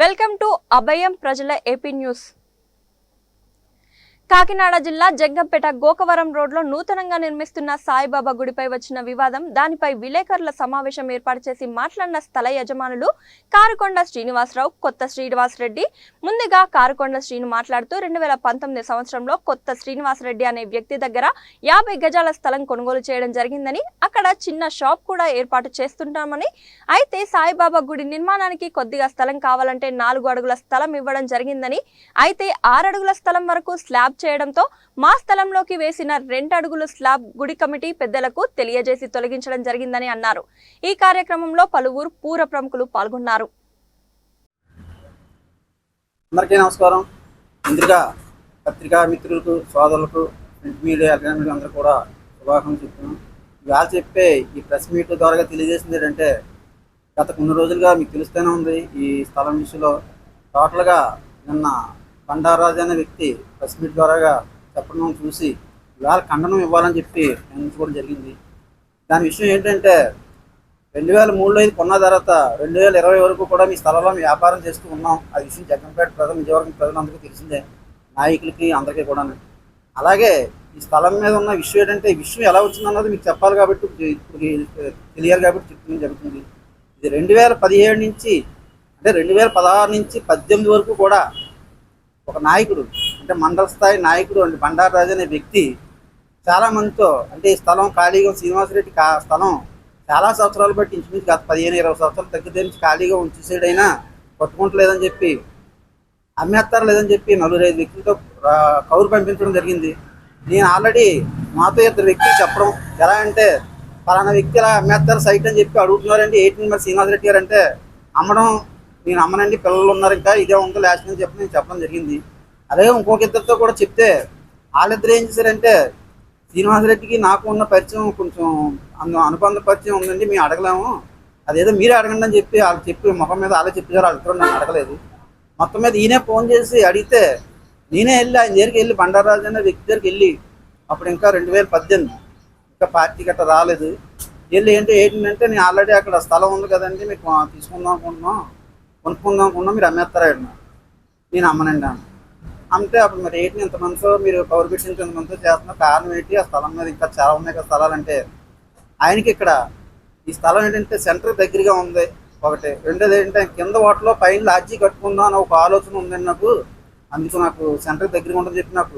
Welcome to అభయం ప్రజల AP news. Kakinada జిల్లా జగ్గంపేట గోకవరం రోడ్లో నూతనంగా నిర్మిస్తున్న సాయిబాబా గుడిపై వచ్చిన వివాదం దానిపై విలేకరుల సమావేశం ఏర్పాటు చేసి మాట్లాడిన స్థల యజమానులు కారుకొండ శ్రీనివాసరావు కొత్త శ్రీనివాస్ రెడ్డి ముందుగా కారుకొండ శ్రీను మాట్లాడుతూ రెండు వేల పంతొమ్మిది సంవత్సరంలో కొత్త శ్రీనివాస్ రెడ్డి అనే వ్యక్తి దగ్గర యాభై గజాల స్థలం కొనుగోలు చేయడం జరిగిందని అక్కడ చిన్న షాప్ కూడా ఏర్పాటు చేస్తుంటామని. అయితే సాయిబాబా గుడి నిర్మాణానికి కొద్దిగా స్థలం కావాలంటే నాలుగు అడుగుల స్థలం ఇవ్వడం జరిగిందని అయితే ఆరు అడుగుల స్థలం వరకు స్లాబ్ చేయడంతో మా స్థలంలోకి వేసిన రెండు అడుగుల స్లాబ్ గుడి కమిటీ పెద్దలకు తెలియజేసి తొలగించడం జరిగిందని అన్నారు. ఈ కార్యక్రమంలో పలువురు పూర ప్రముఖులు పాల్గొన్నారు. అందరికీ నమస్కారం. ముందుగా పత్రికా మిత్రులకు సోదరులకు ప్రింట్ మీడియా ఎలక్ట్రానిక్ అందరూ కూడా శుభాకాంక్షలు చెప్తున్నాం. ఇవాళ చెప్పే ఈ ప్రెస్ మీట్ ద్వారా తెలియజేసింది ఏంటంటే గత కొన్ని రోజులుగా మీకు తెలుస్తూనే ఉంది ఈ స్థలం విషయంలో. టోటల్గా నిన్న బండారాజు అనే వ్యక్తి ప్రెస్ మీట్ ద్వారాగా చెప్పడం చూసి ఇవాళ ఖండనం ఇవ్వాలని చెప్పి నిర్ణయించుకోవడం జరిగింది. దాని విషయం ఏంటంటే రెండు వేల మూడులో ఇది కొన్న తర్వాత రెండు వేల ఇరవై వరకు కూడా మీ స్థలంలో వ్యాపారం చేస్తూ ఉన్నాం. ఆ విషయం జగన్పేట ప్రజలు నిజవర్గం ప్రజలందరికీ తెలిసిందే. నాయకులకి అందరికీ కూడా అలాగే ఈ స్థలం మీద ఉన్న విషయం ఏంటంటే ఈ విషయం ఎలా వచ్చిందన్నది మీకు చెప్పాలి కాబట్టి ఇప్పుడు తెలియాలి కాబట్టి చెప్పడం జరుగుతుంది. ఇది రెండు వేల పదిహేడు నుంచి అంటే రెండు వేల పదహారు నుంచి పద్దెనిమిది వరకు కూడా ఒక నాయకుడు అంటే మండల స్థాయి నాయకుడు అంటే బండారాజు అనే వ్యక్తి చాలా మందితో అంటే ఈ స్థలం ఖాళీగా శ్రీనివాసరెడ్డి కా స్థలం చాలా సంవత్సరాలు బట్టి ఇంచుమించు గత పదిహేను ఇరవై సంవత్సరాలు దగ్గర నుంచి ఖాళీగా ఉంచేసేడైనా కొట్టుకుంటలేదని చెప్పి అమ్మేస్తారు లేదని చెప్పి నలుగురు ఐదు వ్యక్తులతో కౌరు పంపించడం జరిగింది. నేను ఆల్రెడీ మాతో ఇద్దరు వ్యక్తులు చెప్పడం ఎలా అంటే ఫలానా వ్యక్తి ఇలా అమ్మేస్తారు సైట్ అని చెప్పి అడుగుతున్నారంటే ఎయిట్ నెంబర్ శ్రీనివాసరెడ్డి గారు అంటే అమ్మడం నేను అమ్మనండి పిల్లలు ఉన్నారు ఇంకా ఇదే ఉంది లాస్ట్ అని చెప్పి నేను చెప్పడం జరిగింది. అదే ఇంకొక ఇద్దరితో కూడా చెప్తే వాళ్ళిద్దరు ఏం చేశారంటే శ్రీనివాసరెడ్డికి నాకు ఉన్న పరిచయం కొంచెం అందు అనుబంధ పరిచయం ఉందండి మేము అడగలేము. అదేదో మీరే అడగండి అని చెప్పి వాళ్ళు చెప్పి ముఖం మీద వాళ్ళే చెప్పారు వాళ్ళు నన్ను అడగలేదు. మొత్తం మీద ఈయనే ఫోన్ చేసి అడిగితే నేనే వెళ్ళి ఆయన దగ్గరికి వెళ్ళి బండారాజు అనే వ్యక్తి దగ్గరికి వెళ్ళి అప్పుడు ఇంకా రెండు వేల పద్దెనిమిది ఇంకా పార్టీ గట్రా రాలేదు. వెళ్ళి ఏంటి ఏంటంటే నేను ఆల్రెడీ అక్కడ స్థలం ఉంది కదండి మీకు తీసుకుందాం అనుకుంటున్నాం. కొనుక్కుందాం అనుకున్నాం మీరు అమ్మేస్తారా అన్న నేను అమ్మనండి అన్న. అంటే అప్పుడు మరి ఏంటి ఇంతమందితో మీరు పవర్ బిట్స్ ఇంతమందితో చేస్తున్నారు కారణం ఏంటి? ఆ స్థలం మీద ఇంకా చాలా ఉన్నాయి కదా స్థలాలు అంటే ఆయనకి ఇక్కడ ఈ స్థలం ఏంటంటే సెంటర్ దగ్గరగా ఉంది ఒకటి. రెండోది ఏంటంటే కింద వాటిలో పైన లాడ్జీ కట్టుకుందాం అని ఒక ఆలోచన ఉందండి నాకు. అందుకు నాకు సెంటర్ దగ్గరగా ఉంటుందని చెప్పి నాకు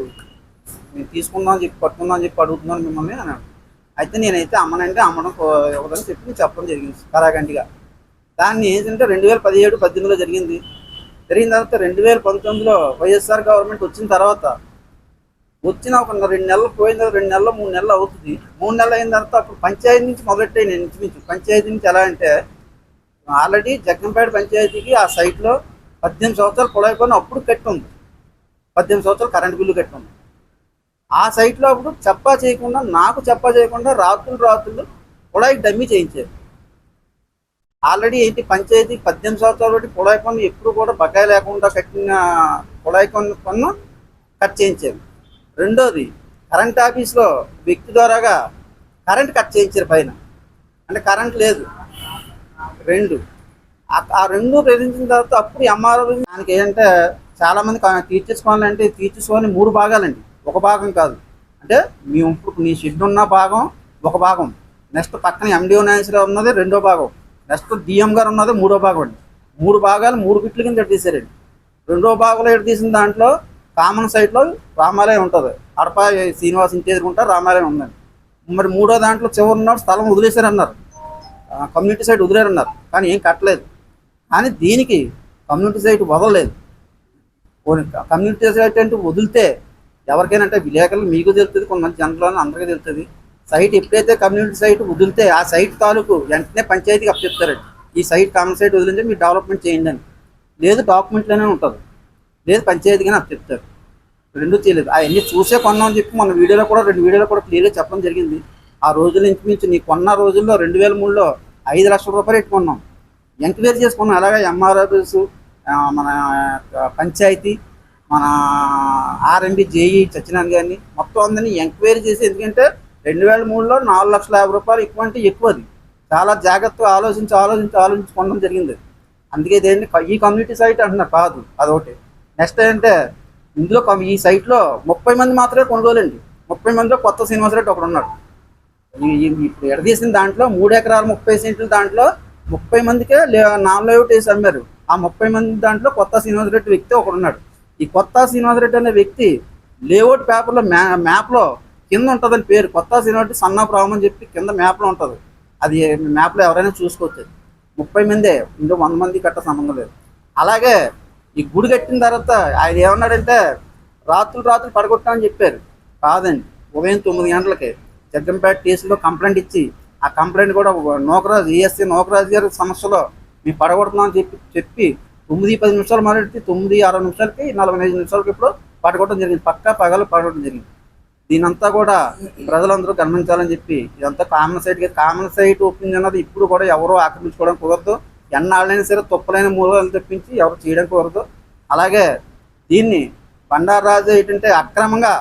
నేను తీసుకుందాం అని చెప్పి పట్టుకుందాం అని చెప్పి అడుగుతున్నాను మిమ్మల్ని అన్నాడు. అయితే నేనైతే అమ్మనంటే అమ్మడం కో- ఇవ్వదని చెప్పి చెప్పడం జరిగింది. కరాగంటిగా దాన్ని ఏంటంటే రెండు వేల పదిహేడు పద్దెనిమిదిలో జరిగింది. జరిగిన తర్వాత రెండు వేల పంతొమ్మిదిలో వైఎస్ఆర్ గవర్నమెంట్ వచ్చిన తర్వాత వచ్చిన ఒక రెండు నెలలు పోయిన తర్వాత రెండు నెలలు మూడు నెలలు అవుతుంది. మూడు నెలలు అయిన తర్వాత అప్పుడు పంచాయతీ నుంచి మొదలెట్టాయి నేను ఇంచుమించు. పంచాయతీ నుంచి ఎలా అంటే ఆల్రెడీ జగ్గంపేట పంచాయతీకి ఆ సైట్లో పద్దెనిమిది సంవత్సరాలు పొడైపోయిన పని అప్పుడు కట్టుంది. పద్దెనిమిది సంవత్సరాలు కరెంట్ బిల్లు కట్టుంది. ఉంది ఆ సైట్లో అప్పుడు చెప్పా చేయకుండా నాకు చెప్పా చేయకుండా రాత్రులు రాత్రులు పొడాయికి డమ్మీ చేయించారు. ఆల్రెడీ ఏంటి పంచాయతీ పద్దెనిమిది సంవత్సరాలు బట్టి పొడాయి పన్ను ఎప్పుడు కూడా బకాయి లేకుండా కట్టిన కుడాయి పన్ను పన్ను కట్ చేయించారు. రెండోది కరెంట్ ఆఫీస్లో వ్యక్తి ద్వారాగా కరెంట్ కట్ చేయించారు పైన. అంటే కరెంట్ లేదు. రెండు ఆ- రెండు ప్రవేశించిన తర్వాత అప్పుడు ఎంఆర్ఓ దానికి ఏంటంటే చాలామంది తీర్చేసుకోవాలంటే టీచర్స్ టీచర్స్ మూడు భాగాలండి. ఒక భాగం కాదు. అంటే మీ ఇప్పుడు నీ షెడ్ ఉన్న భాగం ఒక భాగం. నెక్స్ట్ పక్కన ఎండిఓ నాయన్స్లో ఉన్నది రెండో భాగం. నెక్స్ట్ డిఎం గారు ఉన్నది మూడో భాగం అండి. మూడు భాగాలు మూడు బిట్లు కింద తీసారండి రెండో భాగంలో ఎటు తీసిన దాంట్లో కామన్ సైట్లో రామాలయం ఉంటుంది. అడప శ్రీనివాస్ ఇంటి ఎదురుకుంటా రామాలయం ఉందండి. మరి మూడో దాంట్లో చివరి స్థలం వదిలేశారన్నారు. Community site వదిలేరన్నారు. కానీ ఏం కట్టలేదు. కానీ దీనికి కమ్యూనిటీ సైట్ వదలలేదు. కమ్యూనిటీ సైట్ అంటే వదిలితే ఎవరికైనా అంటే విలేకరులు మీకు తెలుస్తుంది కొంతమంది జనరల్ అందరికీ తెలుస్తుంది. సైట్ ఎప్పుడైతే కమ్యూనిటీ సైట్ వదిలితే ఆ సైట్ తాలూకు వెంటనే పంచాయతీకి అప్పచెప్తారండి ఈ సైట్ కామన్ సైట్ వదిలితే మీరు డెవలప్మెంట్ చేయండి అని. లేదు డాక్యుమెంట్లోనే ఉంటుంది. లేదు పంచాయతీగానే అప్పచెప్తారు రెండు చేయలేదు. అవన్నీ చూసే కొన్నామని చెప్పి మన వీడియోలో కూడా రెండు వీడియోలో కూడా క్లియర్గా చెప్పడం జరిగింది. ఆ రోజుల నుంచి మించి నీ కొన్న రోజుల్లో రెండు వేల మూడులో ఐదు లక్షల రూపాయలు పెట్టుకున్నాం ఎంక్వైరీ చేసుకున్నాం. అలాగే ఎంఆర్ఆర్ఎస్ మన పంచాయతీ మన ఆర్ఎండి జేఈ సత్యనారాయణ గారిని మొత్తం అందరినీ ఎంక్వైరీ చేసి ఎందుకంటే రెండు వేల మూడులో నాలుగు లక్షల యాభై రూపాయలు ఎక్కువ అంటే ఎక్కువ అది చాలా జాగ్రత్తగా ఆలోచించి ఆలోచించి ఆలోచించి కొనడం జరిగింది. అందుకే దేని ఈ కమ్యూనిటీ సైట్ అంటున్నారు కాదు అదొకటి. నెక్స్ట్ ఏంటంటే ఇందులో ఈ సైట్లో ముప్పై మంది మాత్రమే కొనుగోలండి. ముప్పై మందిలో కొత్త సినిమాస్ రెడ్డి ఒకడు ఉన్నాడు. ఈ- ఇప్పుడు ఎడదీసిన దాంట్లో మూడు ఎకరాల ముప్పై సెంట్ల దాంట్లో ముప్పై మందికే నాన్ లేఅవుట్ వేసి అమ్మారు. ఆ ముప్పై మంది దాంట్లో కొత్త శ్రీనివాస రెడ్డి వ్యక్తి ఒకడున్నాడు ఈ కొత్త శ్రీనివాస రెడ్డి అనే వ్యక్తి లేఅవుట్ పేపర్లో మ్యా మ్యాప్లో కింద ఉంటుందని పేరు. కొత్త శ్రీనివాస్ సన్నా ప్రాబ్లం అని చెప్పి కింద మ్యాప్లో ఉంటుంది. అది మ్యాప్లో ఎవరైనా చూసుకోవచ్చు. ముప్పై మందే ఇందులో వంద మంది కట్ట సంబంధం లేదు. అలాగే ఈ గుడి కట్టిన తర్వాత ఆయన ఏమన్నాడంటే రాత్రులు రాత్రులు పడగొట్టామని చెప్పారు. కాదండి ఉదయం తొమ్మిది గంటలకి జగ్గంపేట టీసీలో కంప్లైంట్ ఇచ్చి ఆ కంప్లైంట్ కూడా నోకరాజు ఈఎస్సీ నోకరాజు గారి సమస్యలో మేము పడగొడుతున్నామని చెప్పి చెప్పి తొమ్మిది పది నిమిషాలు మొదలెట్టి తొమ్మిది అరవై నిమిషాలకి నలభై ఐదు నిమిషాలకి ఇప్పుడు పడగొట్టడం జరిగింది. పక్కా పగలు పడగొట్టడం జరిగింది. దీనంతా కూడా ప్రజలందరూ గమనించాలని చెప్పి ఇదంతా common site common site opening అన్నది ఇప్పుడు కూడా ఎవరు ఆక్రమించుకోవడం కుదరదు. ఎన్నాళ్ళైనా సరే తొప్పలైన మూలాలను తెప్పించి ఎవరు చేయడం కుదరదు. అలాగే దీన్ని బండారాజు ఏంటంటే అక్రమంగా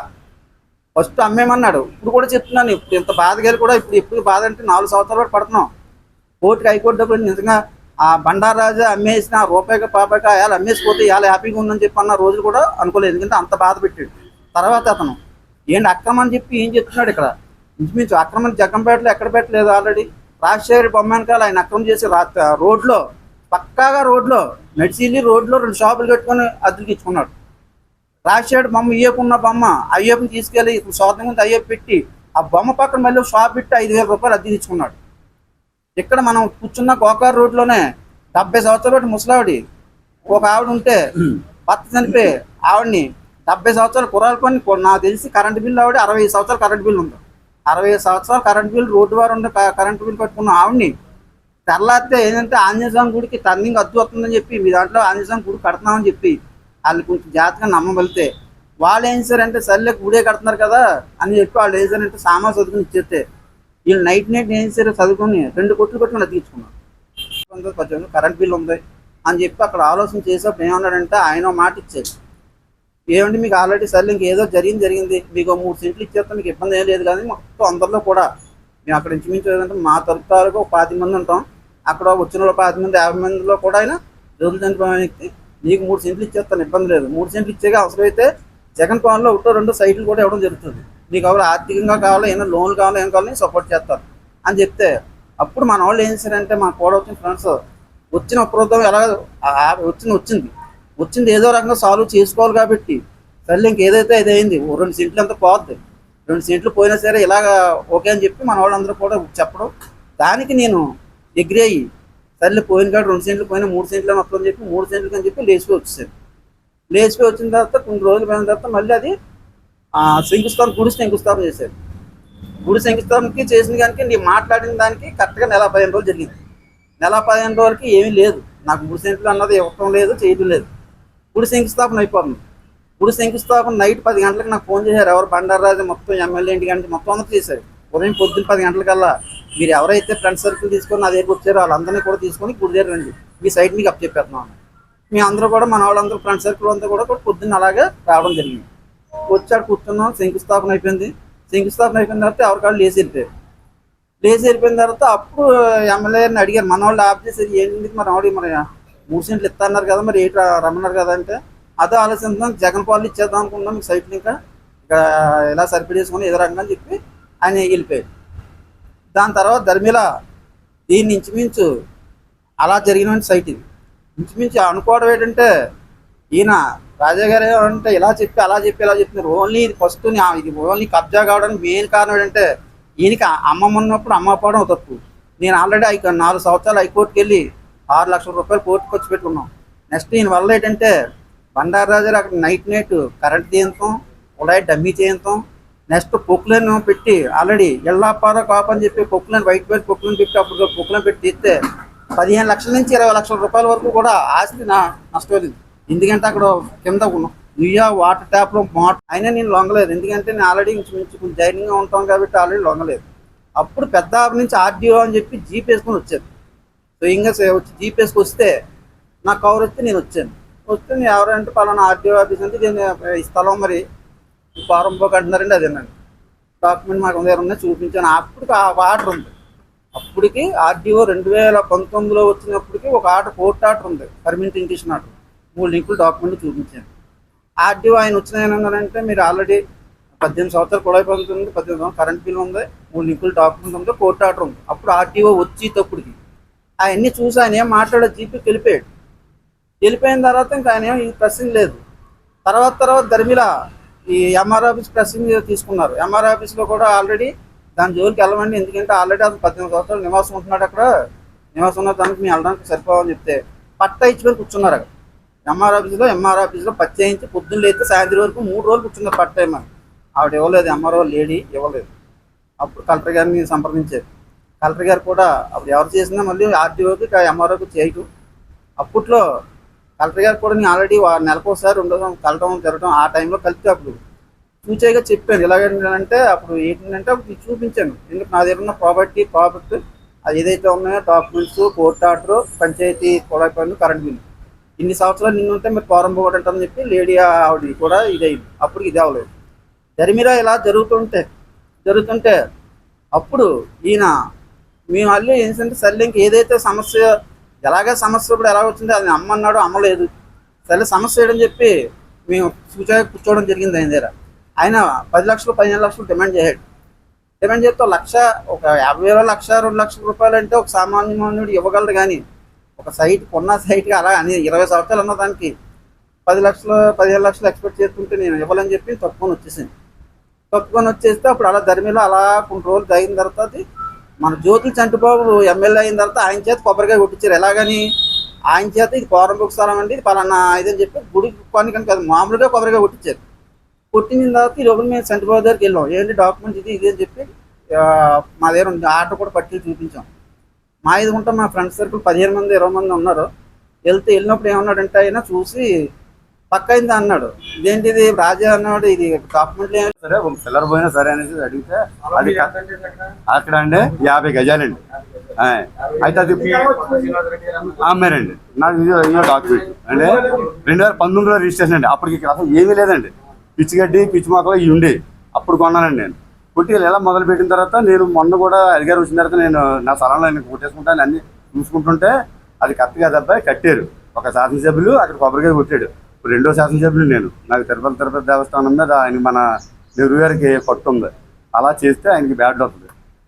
ఫస్ట్ అమ్మేమన్నాడు. ఇప్పుడు కూడా చెప్తున్నాను ఇప్పుడు ఇంత బాధగాలి కూడా ఇప్పుడు ఇప్పుడు బాధ అంటే నాలుగు సంవత్సరాలు కూడా పడుతున్నాం. కోర్టుకి హైకోర్టు డబ్బులు నిజంగా ఆ బండారాజు అమ్మేసిన రూపాయికి పాపాయికి అయాలు అమ్మేసిపోతే ఇవాళ హ్యాపీగా ఉందని చెప్పి అన్న రోజులు కూడా అనుకోలేదు. ఎందుకంటే అంత బాధ పెట్టాడు. తర్వాత అతను ఏంటి అక్రమం చెప్పి ఏం చెప్తున్నాడు ఇక్కడ? ఇంచుమించు అక్రమం జగంపేటలో ఎక్కడ పెట్టలేదు ఆల్రెడీ రాజశేఖర్ బొమ్మానకాలు ఆయన అక్రమం చేసి రా రోడ్లో పక్కాగా రోడ్లో నడిచిల్లి రోడ్లో రెండు షాపులు కట్టుకొని అద్దెకి ఇచ్చుకున్నాడు రాజశేఖర్ బొమ్మ ఇయ్యకున్న బొమ్మ అయ్యప్పని తీసుకెళ్ళి సోదం ముందు అయ్యప్ప పెట్టి ఆ బొమ్మ పక్కన మళ్ళీ ఒక షాప్ పెట్టి ఐదు వేల రూపాయలు అద్దె ఇచ్చుకున్నాడు ఇక్కడ మనం కూర్చున్న గోకార్ రోడ్లోనే డెబ్బై సంవత్సరాలు ముసలావిడి. ఒక ఆవిడ ఉంటే భర్త చనిపోయి ఆవిడని డెబ్బై సంవత్సరాలు కుర్రాలు పని నాకు తెలిసి కరెంట్ బిల్లు ఆవిడ అరవై ఐదు సంవత్సరాలు కరెంట్ బిల్లు ఉంది. అరవై ఐదు సంవత్సరాలు కరెంట్ బిల్లు రోడ్డు వారు ఉండే క- కరెంట్ బిల్లు కట్టుకున్న ఆవిడని తెల్లారితే ఏంటంటే ఆంజనేయ గుడికి టర్నింగ్ అద్దు వస్తుందని చెప్పి మీ దాంట్లో ఆంజనేయ గుడి కడుతున్నామని చెప్పి వాళ్ళు కొంచెం జాగ్రత్తగా నమ్మబలితే వాళ్ళు ఏం చేశారంటే సర్లే గుడే కడుతున్నారు కదా అని చెప్పి వాళ్ళు ఏం చేశారంటే సామాన్ చదువుకుని ఇచ్చేస్తే వీళ్ళు నైట్ నైట్ ఏం చేశారు చదువుకొని రెండు కొట్లు కొట్టుకుని అది కొంచెం కరెంట్ బిల్ ఉంది అని చెప్పి అక్కడ ఆలోచన చేసేప్పుడు ఏమన్నాడంటే ఆయన మాట ఇచ్చారు. ఏమంటే మీకు ఆల్రెడీ సర్లే ఇంకేదో జరిగింది జరిగింది. మీకు మూడు సెంట్లు ఇచ్చేస్తే మీకు ఇబ్బంది ఏం లేదు. కానీ మొత్తం అందరిలో కూడా మేము అక్కడ ఇంచుమించు ఏదంటే మా తరపు తాలూకు ఒక పాతి మంది ఉంటాం. అక్కడ వచ్చిన వాళ్ళు పాతి మంది యాభై మందిలో కూడా ఆయన రోజులు చనిపోయిన వ్యక్తి నీకు మూడు సెంట్లు ఇచ్చేస్తాను ఇబ్బంది లేదు. మూడు సెంట్లు ఇచ్చేగా అవసరమైతే జగన్ పవన్లో ఒకటో రెండో సైట్లు కూడా ఇవ్వడం జరుగుతుంది. నీకు ఎవరు ఆర్థికంగా కావాలో ఏమైనా లోన్లు కావాలో ఏం కావాలో సపోర్ట్ చేస్తారు. అని చెప్తే అప్పుడు మన వాళ్ళు ఏం చేశారంటే మా కూడా వచ్చిన ఫ్రెండ్స్ వచ్చిన అప్రోధం ఎలా ఆ- వచ్చింది. వచ్చింది ఏదో రకంగా సాల్వ్ చేసుకోవాలి కాబట్టి. సర్లే ఇంకేదైతే అది అయింది ఓ రెండు సీట్లు అంతా పోద్ది. రెండు సీట్లు పోయినా సరే ఇలాగ ఓకే అని చెప్పి మన వాళ్ళందరూ కూడా చెప్పడం. దానికి నేను ఎగ్రీ అయ్యి సర్లే పోయిన కాదు రెండు సెంట్లు పోయినా మూడు సెంట్లు అని వస్తుందని చెప్పి మూడు సెంట్లు అని చెప్పి లేచిపోయి వచ్చేసాను. లేచిపోయి వచ్చిన తర్వాత కొన్ని రోజులు పోయిన తర్వాత మళ్ళీ అది శంకుస్థాపన గుడి శంకుస్థాపన చేశారు గుడి శంకుస్థాపనకి చేసిన దానికి నేను మాట్లాడిన దానికి కరెక్ట్గా నెల పదిహేను రోజులు జరిగింది. నెల పదిహేను రోజులకి ఏమీ లేదు. నాకు గుడి సెంట్లు అన్నది ఇవ్వటం లేదు చేయడం లేదు. గుడి శంకుస్థాపన అయిపోతుంది. గుడి శంకుస్థాపన నైట్ పది గంటలకు నాకు ఫోన్ చేశారు. ఎవరు బండారాజు మొత్తం ఎమ్మెల్యే ఇంటి గంట మొత్తం అందరూ చేశారు. ఉదయం పొద్దున్న పది గంటలకల్లా మీరు ఎవరైతే ఫ్రెండ్ సర్కిల్ తీసుకొని నా దగ్గరికి వచ్చారో వాళ్ళందరినీ కూడా తీసుకొని గుడి దగ్గర రండి. మీ సైట్ మీకు అప్ చెప్పేస్తున్నాం మీ అందరూ కూడా మన వాళ్ళందరూ ఫ్రెండ్ సర్కిల్ అంతా కూడా కూడా పొద్దున్న అలాగే రావడం జరిగింది. వచ్చాడు కూర్చున్నాం. శంకుస్థాపన అయిపోయింది. శంకుస్థాపన అయిపోయిన తర్వాత ఎవరికాళ్ళు లేచి వెళ్ళిపోయారు. లేచి వెళ్ళిపోయిన తర్వాత అప్పుడు ఎమ్మెల్యేని అడిగారు. మన వాళ్ళు ఆఫ్ చేసేది ఏంటి మరి ఆవిడ మరి మూడు సెంట్లు ఇస్తాన్నారు కదా మరి ఏంటి రమ్మన్నారు కదా అంటే అదే ఆలోచిస్తున్నాం. జగన్ పాలు ఇచ్చేద్దాం అనుకున్నాం మీకు సైట్లు ఇంకా. ఇక్కడ ఇలా సరిపడి చేసుకుని ఏదో రకంగా అని చెప్పి ఆయన వెళ్ళిపోయాడు దాని తర్వాత ధర్మిల దీన్ని ఇంచుమించు అలా జరిగిన సైట్ ఇది. ఇంచుమించు అనుకోవడం ఏంటంటే ఈయన రాజా గారు అంటే ఇలా చెప్పి అలా చెప్పి ఇలా చెప్తున్నారు ఓన్లీ ఇది ఫస్ట్ ఇది ఓన్లీ కబ్జా కావడానికి మెయిన్ కారణం ఏంటంటే ఈయనకి అమ్మమ్మ ఉన్నప్పుడు అమ్మ పోవడం తప్పు. నేను ఆల్రెడీ ఐ నాలుగు సంవత్సరాలు హైకోర్టుకి వెళ్ళి ఆరు లక్షల రూపాయలు కోర్టుకు వచ్చి పెట్టుకున్నాం. నెక్స్ట్ దీని వల్ల ఏంటంటే బండారాజు అక్కడ నైట్ నైట్ కరెంట్ తీయంతాం ఉలాయి డమ్మీ చేయంతాం. నెక్స్ట్ పొక్కులను పెట్టి ఆల్రెడీ ఎల్లాపార కాపు అని చెప్పి పొక్కులను వైట్ వైట్ పొక్కులను పెట్టి అప్పుడు పొక్కులను పెట్టి తీస్తే పదిహేను లక్షల నుంచి ఇరవై లక్షల రూపాయల వరకు కూడా ఆస్తి నా నష్టపోయింది. ఎందుకంటే అక్కడ కింద నుయ్యా వాటర్ ట్యాప్లో మోటార్ అయినా నేను లొంగలేదు. ఎందుకంటే నేను ఆల్రెడీ ఇంచుమించు కొంచెం ధైర్యంగా ఉంటాం కాబట్టి ఆల్రెడీ లొంగలేదు. అప్పుడు పెద్ద నుంచి ఆర్డీఓ అని చెప్పి జీప్ వేసుకొని వచ్చేది స్వయంగా సే- వచ్చి జీపీఎస్కి వస్తే నా కవర్ వస్తే నేను వచ్చాను. వస్తే ఎవరంటే పలానా ఆర్డీఓ ఆఫీస్ అంటే నేను ఈ స్థలం మరి ఫారం బుక్ అంటున్నారండి అదేనండి డాక్యుమెంట్ మాకు దగ్గర ఉన్నాయి చూపించాను. అప్పటికి ఆ ఆర్డర్ ఉంది. అప్పటికి ఆర్డీఓ రెండు వేల పంతొమ్మిదిలో వచ్చినప్పటికి ఒక ఆర్డర్ కోర్టు ఆర్డర్ ఉంది. పర్మిట్ ఇంటిషన్ ఆర్డర్ మూడు లింకులు డాక్యుమెంట్ చూపించాను. ఆర్డీఓ ఆయన వచ్చిన ఏమన్నారంటే మీరు ఆల్రెడీ పద్దెనిమిది సంవత్సరాలు కూడా అయిపోతుంది పద్దెనిమిది సంవత్సరాలు కరెంట్ బిల్ ఉంది మూడు లింకులు డాక్యుమెంట్ ఉంది కోర్టు ఆర్డర్ ఉంది. అప్పుడు ఆర్డీఓ వచ్చేటప్పటికి అవన్నీ చూసి ఆయన ఏం మాట్లాడే జీపీకి వెళ్ళిపోయాడు. వెళ్ళిపోయిన తర్వాత ఇంకా ఆయన ఏం ఈ ప్రశ్న లేదు. తర్వాత తర్వాత ధర్మిల ఈ ఎంఆర్ ఆఫీస్ ప్రెస్సింగ్ తీసుకున్నారు. ఎంఆర్ ఆఫీస్లో కూడా ఆల్రెడీ దాని జోలికి వెళ్ళమండి. ఎందుకంటే ఆల్రెడీ అతను పద్దెనిమిది సంవత్సరాలు నివాసం ఉంటున్నాడు అక్కడ. నివాసం ఉన్న దానికి మేము వెళ్ళడానికి సరిపోవని చెప్తే పట్ట ఇచ్చుకొని కూర్చున్నారు అక్కడ. ఎంఆర్ ఆఫీస్లో ఎంఆర్ ఆఫీస్లో పచ్చేయించి పొద్దున్న లేతే సాయంత్రం వరకు మూడు రోజులు కూర్చున్నారు పట్ట ఏమని ఆవిడ ఇవ్వలేదు. ఎంఆర్ఓ లేడీ ఇవ్వలేదు. అప్పుడు కలెక్టర్ గారిని సంప్రదించారు. కలెక్టర్ గారు కూడా అప్పుడు ఎవరు చేసినా మళ్ళీ ఆర్టీఓకి ఎంఆర్ఓకి చేయటం. అప్పట్లో కలెక్టర్ గారు కూడా నేను ఆల్రెడీ నెలకోసారి ఉండడం కలటం తిరగడం ఆ టైంలో కలిపితే అప్పుడు చూచేగా చెప్పాను ఎలాగంటే అప్పుడు ఏంటంటే అప్పుడు చూపించాను. ఎందుకు నా దగ్గర ఉన్న ప్రాపర్టీ ప్రాపర్టీ అది ఏదైతే ఉన్నాయో డాక్యుమెంట్స్ కోర్టు ఆర్డర్ పంచాయతీ కొడాయి పనులు కరెంట్ బిల్లు. ఇన్ని సంవత్సరాలు నిన్ను ఉంటే మీరు ఫారం పోగొట్టని చెప్పి లేడీ ఆవిడ కూడా ఇదైంది. అప్పుడు ఇది అవ్వలేదు. జరిమిరా ఇలా జరుగుతుంటే జరుగుతుంటే అప్పుడు ఈయన మేము మళ్ళీ ఏంటంటే సర్లే ఇంక ఏదైతే సమస్య ఎలాగే సమస్య ఇప్పుడు ఎలా వచ్చిందో అది అమ్మన్నాడు అమ్మలేదు. సరే సమస్య ఏడని చెప్పి మేము సూచన కూర్చోవడం జరిగింది ఆయన దగ్గర. ఆయన పది లక్షలు పదిహేను లక్షలు డిమాండ్ చేశాడు. డిమాండ్ చేస్తే లక్ష ఒక యాభై వేల లక్ష రెండు లక్షల రూపాయలు అంటే ఒక సామాన్య మానవుడు ఇవ్వగలడు కానీ ఒక సైట్ కొన్న సైట్కి అలా అని ఇరవై సంవత్సరాలు ఉన్న దానికి పది లక్షలు పదిహేను లక్షలు ఎక్స్పెక్ట్ చేస్తుంటే నేను ఇవ్వాలని చెప్పి తప్పుకొని వచ్చేసింది తప్పుకొని వచ్చేస్తే అప్పుడు అలా ధర్మిలో అలా కొన్ని రోజులు తగిన తర్వాత మన జ్యోతి చంటిబాబు ఎమ్మెల్యే అయిన తర్వాత ఆయన చేత కొబ్బరికాయ కొట్టించారు. ఎలాగని? ఆయన చేత ఇది కోరం స్థలం అండి ఇది పలానా ఇదని చెప్పి గుడి పని కనుక కాదు మామూలుగా కొబ్బరికాయ కొట్టించారు. కొట్టిన తర్వాత ఈ లోపల మేము చంటిబాబు దగ్గరికి వెళ్ళాం. ఏంటి డాక్యుమెంట్ ఇది ఇది అని చెప్పి మా దగ్గర ఉంది. ఆర్డర్ కూడా పట్టి చూపించాం. మా ఇది ఉంటాం మా ఫ్రెండ్స్ సర్కిల్ పదిహేను మంది ఇరవై మంది ఉన్నారు. వెళ్తే వెళ్ళినప్పుడు ఏమన్నాడంటే ఆయన చూసి పక్కైంది అన్నాడు. ఇదేంటిది? రాజా అన్నాడు ఇది డాక్యుమెంట్ సరే ఒక పిల్లర్ పోయినా సరే అనేసి అడిగితే అది అక్కడ అండి యాభై గజాలండి అయితే అది అమ్మారండి. నాకు ఇదో డాక్యుమెంట్ అంటే రెండు వేల పంతొమ్మిదిలో రిజిస్ట్రేషన్ అండి. అప్పటికి అసలు ఏమీ లేదండి. పిచ్చి గడ్డి పిచ్చి మొక్కలు ఇవి ఉండే అప్పుడు కొన్నానండి నేను. కొట్టి ఎలా మొదలు పెట్టిన తర్వాత నేను మొన్న కూడా అడిగారు వచ్చిన తర్వాత నేను నా స్థలంలో నేను కొట్టేసుకుంటాను అన్ని చూసుకుంటుంటే అది కరెక్ట్ కాదు కట్టారు. ఒక శాసనసభ్యులు అక్కడ కొబ్బరికాయ కొట్టాడు. ఇప్పుడు రెండో శాసనసభ్యులు నేను. నాకు తిరుపతి తిరుపతి దేవస్థానం మీద ఆయన మన నెహ్రూ గారికి పట్టు ఉంది. అలా చేస్తే ఆయనకి బ్యాడ్ అవుతుంది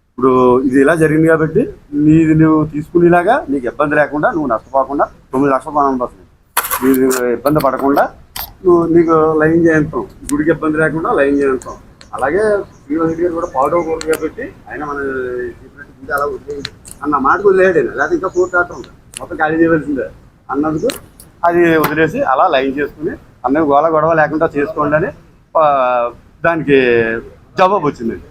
ఇప్పుడు ఇది ఇలా జరిగింది కాబట్టి నీది నువ్వు తీసుకునేలాగా నీకు ఇబ్బంది లేకుండా నువ్వు నష్టపోకుండా తొమ్మిది లక్షల పనులు వస్తుంది నీకు ఇబ్బంది పడకుండా నువ్వు నీకు లైన్ చేయంతాం. గుడికి ఇబ్బంది లేకుండా లైన్ చేయంతాం. అలాగే శ్రీనివాస రెడ్డి గారు కూడా పాడవకూడదు కాబట్టి ఆయన మన చెప్పినట్టు అలా వదిలేదు అన్న మాటకు వదిలేయడు. లేకపోతే ఇంకా పూర్తి ఆటం ఉంది మొత్తం ఖాళీ చేయవలసిందే. అన్నందుకు అది వదిలేసి అలా లైన్ చేసుకుని అన్నది గోల గొడవ లేకుండా చేసుకోండి అని దానికి జవాబు వచ్చిందండి.